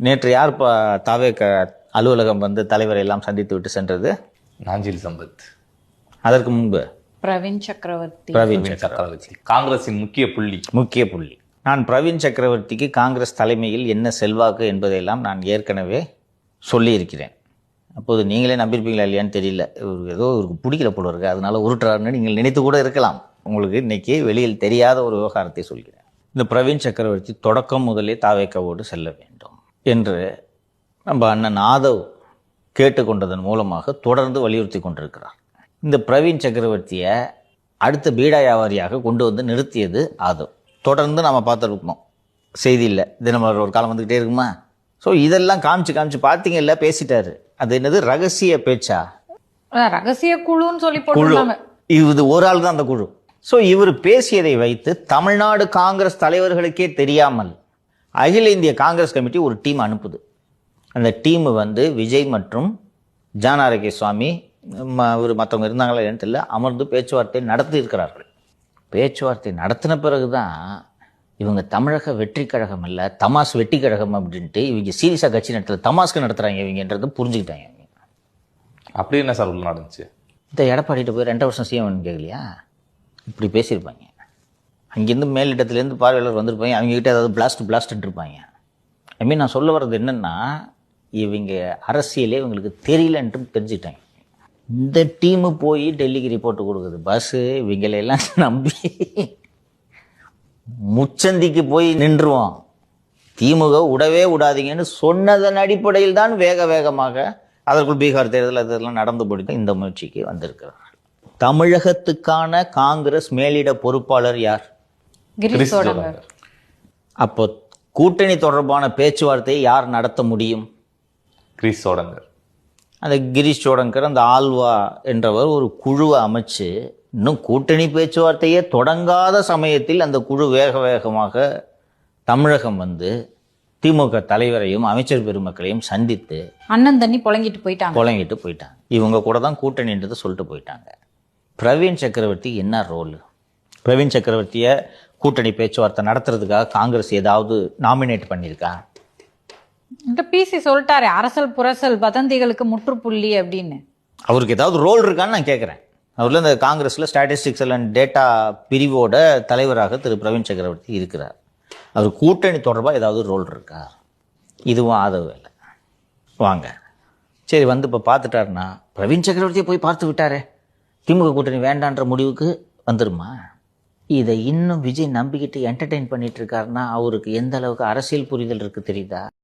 நேற்று யார் ப தாவே அலுவலகம் வந்து தலைவரை எல்லாம் சந்தித்து விட்டு சென்றது? நாஞ்சில் சம்பத். அதற்கு முன்பு. பிரவீன் சக்கரவர்த்தி. பிரவீன் சக்கரவர்த்தி. காங்கிரசின் முக்கிய புள்ளி. முக்கிய புள்ளி. நான் பிரவீன் சக்கரவர்த்திக்கு காங்கிரஸ் தலைமையில் என்ன செல்வாக்கு என்பதையெல்லாம் நான் ஏற்கனவே சொல்லியிருக்கிறேன். அப்போது நீங்களே நம்பியிருப்பீங்களா இல்லையான்னு தெரியல. இவருக்கு ஏதோ இவருக்கு பிடிக்கல போல இருக்கு. அதனால உருட்டுறாருன்னு நீங்கள் நினைத்து கூட இருக்கலாம். உங்களுக்கு இன்னைக்கு வெளியில் தெரியாத ஒரு விவகாரத்தை சொல்கிறேன். இந்த பிரவீன் சக்கரவர்த்தி தொடக்கம் முதலே தாவேக்காவோடு செல்ல வேண்டும். என்று நம்ம அண்ணன் ஆதவ் கேட்டுக்கொண்டதன் மூலமாக தொடர்ந்து வலியுறுத்தி கொண்டிருக்கிறார். இந்த பிரவீன் சக்கரவர்த்தியை அடுத்த பீடா வியாபாரியாக கொண்டு வந்து நிறுத்தியது ஆதவ். தொடர்ந்து நம்ம பார்த்துருக்கோம் செய்தியில் தினமலர் ஒரு காலம் வந்துக்கிட்டே இருக்குமா? ஸோ இதெல்லாம் காமிச்சு காமிச்சு பார்த்தீங்கல்ல பேசிட்டாரு. அது என்னது? ரகசிய பேச்சா? ரகசிய குழுன்னு சொல்லி குழு. இது ஒரு ஆள் தான் அந்த குழு. ஸோ இவர் பேசியதை வைத்து தமிழ்நாடு காங்கிரஸ் தலைவர்களுக்கே தெரியாமல் அகில இந்திய காங்கிரஸ் கமிட்டி ஒரு டீம் அனுப்புது. அந்த டீம் வந்து விஜய் மற்றும் ஜான் ஆரோக்கிய சுவாமி அவர் மற்றவங்க இருந்தாங்களா என்னன்னு தெரியல. அமர்ந்து பேச்சுவார்த்தை நடத்தி இருக்கிறார்கள் பேச்சுவார்த்தை நடத்தின பிறகு தான் இவங்க தமிழக வெற்றி கழகம் அல்ல தமாஸ் வெட்டி கழகம் அப்படின்ட்டு இவங்க சீரியஸாக கட்சி நடத்தல தமாஸ்க்கு நடத்துகிறாங்க இவங்கன்றதை புரிஞ்சுக்கிட்டாங்க. அப்படி என்ன சார் உள்ள நடந்துச்சு? இந்த எடப்பாடிகிட்ட போய் ரெண்டரை வருஷம் சிஎம் கேட்கலையா இப்படி பேசியிருப்பாங்க. அங்கேருந்து மேலிடத்துலேருந்து பார்வையாளர் வந்திருப்பாங்க. அவங்ககிட்ட ஏதாவது பிளாஸ்ட் பிளாஸ்ட் இருப்பாங்க ஐ மீன் நான் சொல்ல வர்றது என்னென்னா இவங்க அரசியலே இவங்களுக்கு தெரியலன்ட்டு தெரிஞ்சுட்டாங்க. இந்த டீமு போய் டெல்லிக்கு ரிப்போர்ட் கொடுக்குது. பஸ்ஸு இவங்களையெல்லாம் நம்பி முச்சந்திக்கு போய் நின்றுவோம் திமுக விடவே விடாதீங்கன்னு சொன்னதன் அடிப்படையில் தான் வேக வேகமாக அதற்குள் பீகார் தேர்தல் அதெல்லாம் நடந்து போயிட்டு இந்த முயற்சிக்கு வந்திருக்கிறார்கள். தமிழகத்துக்கான காங்கிரஸ் மேலிட பொறுப்பாளர் யார்? கிரீஷ் சோடங்கர் ஜோடங்கர். அப்போ கூட்டணி தொடர்பான பேச்சுவார்த்தையை யார் நடத்த முடியும்? கிரீஸ் சோடங்கர் அந்த கிரீஷ் சோடங்கர் அந்த ஆல்வா என்றவர் ஒரு குழுவை அமைச்சு இன்னும் கூட்டணி பேச்சுவார்த்தையே தொடங்காத சமயத்தில் அந்த குழு வேக வேகமாக தமிழகம் வந்து திமுக தலைவரையும் அமைச்சர் பெருமக்களையும் சந்தித்து அண்ணன் தண்ணி புழங்கிட்டு போயிட்டாங்க. புலங்கிட்டு போயிட்டாங்க. இவங்க கூட தான் கூட்டணின்றதை சொல்லிட்டு போயிட்டாங்க. பிரவீன் சக்கரவர்த்தி என்ன ரோல்? பிரவீன் சக்கரவர்த்தியை கூட்டணி பேச்சுவார்த்தை நடத்துறதுக்காக காங்கிரஸ் ஏதாவது நாமினேட் பண்ணியிருக்கா? இந்த பிசி சொல்லிட்டாரு அரசல் புரசல் வதந்திகளுக்கு முற்றுப்புள்ளி அப்படின்னு. அவருக்கு ஏதாவது ரோல் இருக்கான்னு நான் கேட்குறேன் அவரில் இந்த காங்கிரஸில் ஸ்டாட்டிஸ்டிக்ஸ் அண்ட் டேட்டா பிரிவோட தலைவராக திரு. பிரவீன் சக்கரவர்த்தி இருக்கிறார். அவர் கூட்டணி தொடர்பாக ஏதாவது ரோல் இருக்கா? இதுவும் ஆதவ வேலை வாங்க. சரி வந்து இப்போ பார்த்துட்டாருன்னா பிரவீன் சக்கரவர்த்தியை போய் பார்த்து விட்டாரே. திமுக கூட்டணி வேண்டான்ற முடிவுக்கு வந்துருமா? இதை இன்னும் விஜய் நம்பிக்கிட்டு என்டர்டெயின் பண்ணிட்டு இருக்காருன்னா அவருக்கு எந்த அளவுக்கு அரசியல் புரிதல் இருக்கு தெரியுதா?